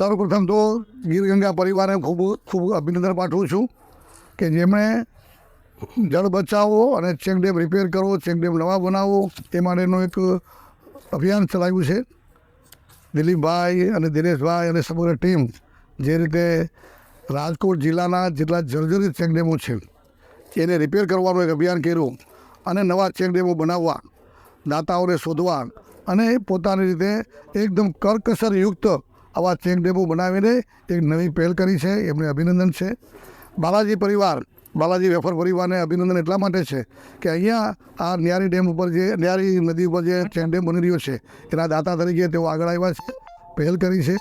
સર્વપ્રથમ તો ગીરગંગા પરિવારને ખૂબ ખૂબ અભિનંદન પાઠવું છું કે જેમણે જળ બચાવો અને ચેકડેમ રિપેર કરવો ચેકડેમ નવા બનાવો તે માટેનું એક અભિયાન ચલાવ્યું છે. દિલીપભાઈ અને દિનેશભાઈ અને સમગ્ર ટીમ જે રીતે રાજકોટ જિલ્લાના જેટલા જર્જરિત ચેકડેમો છે, એને રિપેર કરવાનું એક અભિયાન કર્યું અને નવા ચેકડેમો બનાવવા, દાતાઓને શોધવા અને પોતાની રીતે એકદમ કરકસરયુક્ત આવા ચેક ડેમો બનાવીને એક નવી પહેલ કરી છે, એમને અભિનંદન છે. બાલાજી પરિવાર, બાલાજી વેફર પરિવારને અભિનંદન એટલા માટે છે કે અહીંયા આ ન્યારી ડેમ ઉપર જે, ન્યારી નદી ઉપર જે ચેક ડેમ બની રહ્યો છે, એના દાતા તરીકે તેઓ આગળ આવ્યા છે, પહેલ કરી છે.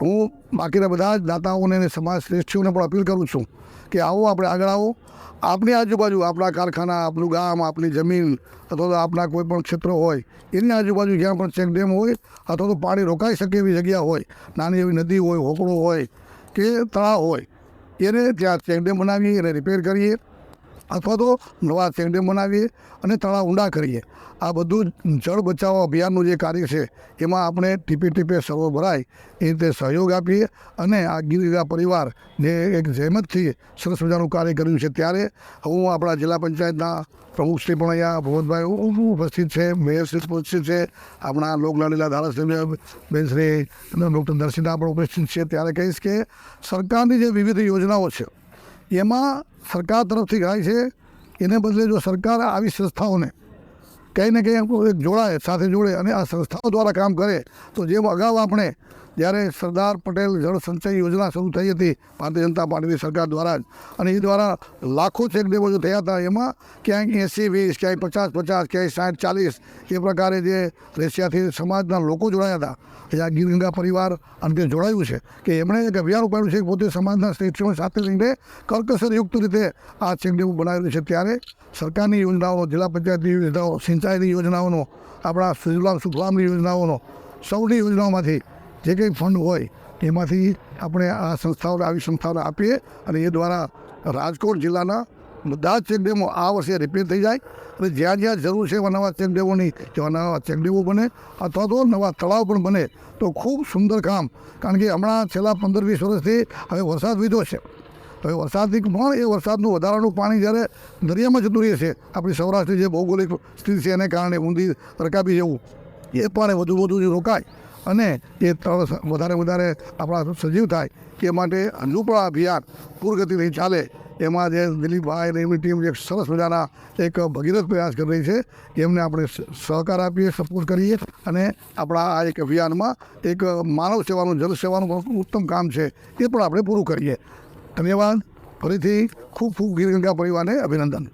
હું બાકીના બધા જ દાતાઓને અને સમાજ શ્રેષ્ઠીઓને પણ અપીલ કરું છું કે આવો, આપણે આગળ આવો. આપણી આજુબાજુ, આપણા કારખાના આપણું ગામ આપણી જમીન અથવા તો આપણા કોઈ પણ ક્ષેત્ર હોય, એની આજુબાજુ જ્યાં પણ ચેક ડેમ હોય અથવા તો પાણી રોકાઈ શકે એવી જગ્યા હોય, નાની એવી નદી હોય, હોકળો હોય કે તળાવ હોય, એને ત્યાં ચેકડેમ બનાવીએ એને રિપેર કરીએ. અથવા તો નવા ચેકડેમ બનાવીએ અને તળાવ ઊંડા કરીએ. આ બધું જળ બચાવ અભિયાનનું જે કાર્ય છે, એમાં આપણે ટીપે ટીપે સર્વ ભરાય, એ રીતે સહયોગ આપીએ અને આ ગીરગા પરિવાર જે એક જહેમતથી સરસ મજાનું કાર્ય કર્યું છે. ત્યારે હું આપણા જિલ્લા પંચાયતના પ્રમુખશ્રી પણ અહીંયા ભગવતભાઈ ઉપસ્થિત છે મેયરશ્રી ઉપસ્થિત છે, આપણા લોકલાડીલા ધારાસભ્ય બેનશ્રી ડૉક્ટર દર્શિતા પણ ઉપસ્થિત છે. ત્યારે કહીશ કે સરકારની જે વિવિધ યોજનાઓ છે, એમાં સરકાર તરફથી ગાય છે, એને બદલે જો સરકાર આવી સંસ્થાઓને કંઈ ને કંઈ જોડાય, સાથે જોડે અને આ સંસ્થાઓ દ્વારા કામ કરે, તો જેમ અગાઉ આપણે જ્યારે સરદાર પટેલ જળ સંચય યોજના શરૂ થઈ હતી, ભારતીય જનતા પાર્ટીની સરકાર દ્વારા જ. અને એ દ્વારા લાખો ચેક ડેમો થયા હતા. એમાં ક્યાંય એંસી, વીસ, ક્યાંય પચાસ પચાસ, ક્યાંય સાઠ, ચાલીસ, એ પ્રકારે જે રશિયાથી સમાજના લોકો જોડાયા હતા. એ આ ગીર ગંગા પરિવાર અને તે જોડાયું છે કે એમણે એક અભિયાન ઉપાડ્યું છે કે પોતે સમાજના શ્રેષ્ઠીઓ સાથે લઈને કરકસરયુક્ત રીતે આ ચેક ડેમો બનાવેલું છે. ત્યારે સરકારની યોજનાઓ, જિલ્લા પંચાયતની યોજનાઓ, સિંચાઈની યોજનાઓનો, આપણા સુજલામ સુફલામની યોજનાઓનો, સૌની યોજનાઓમાંથી જે કંઈ ફંડ હોય એમાંથી આપણે આ સંસ્થાઓને, આવી સંસ્થાઓને આપીએ અને એ દ્વારા રાજકોટ જિલ્લાના બધા જ ચેકડેમો આ વર્ષે રિપેર થઈ જાય અને જ્યાં જ્યાં જરૂર છે એવા નવા ચેકડેમોની, જેવા નવા ચેકડેમો બને, અથવા તો નવા તળાવ પણ બને, તો ખૂબ સુંદર કામ. કારણ કે હમણાં છેલ્લા પંદર વીસ વર્ષથી હવે વરસાદ વીધો છે. હવે વરસાદથી પણ એ વરસાદનું વધારાનું પાણી જ્યારે દરિયામાં જતું રહે છે, આપણી સૌરાષ્ટ્રની જે ભૌગોલિક સ્થિતિ છે એને કારણે ઊંધી, રકાબી જેવું, એ પાણી વધુ વધુ રોકાય. અને એ તળ વધારે વધારે આપણા સજીવ થાય એ માટે હજુ પણ આ અભિયાન પૂરગતિથી ચાલે. એમાં જે દિલીપભાઈ અને એમની ટીમ જે સરસ મજાના એક ભગીરથ પ્રયાસ કરી રહી છે, એમને આપણે સહકાર આપીએ, સપોર્ટ કરીએ અને આપણા આ એક અભિયાનમાં એક માનવ સેવાનું, જલ સેવાનું ઉત્તમ કામ છે એ પણ આપણે પૂરું કરીએ. ધન્યવાદ. ફરીથી ખૂબ ખૂબ ગીરગંગા પરિવારને અભિનંદન.